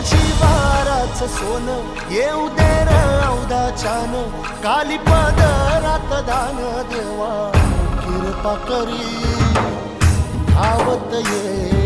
शिवाराच सोन येऊ दे र छान काली पदरात दान देवा कृपा करी आवत ये.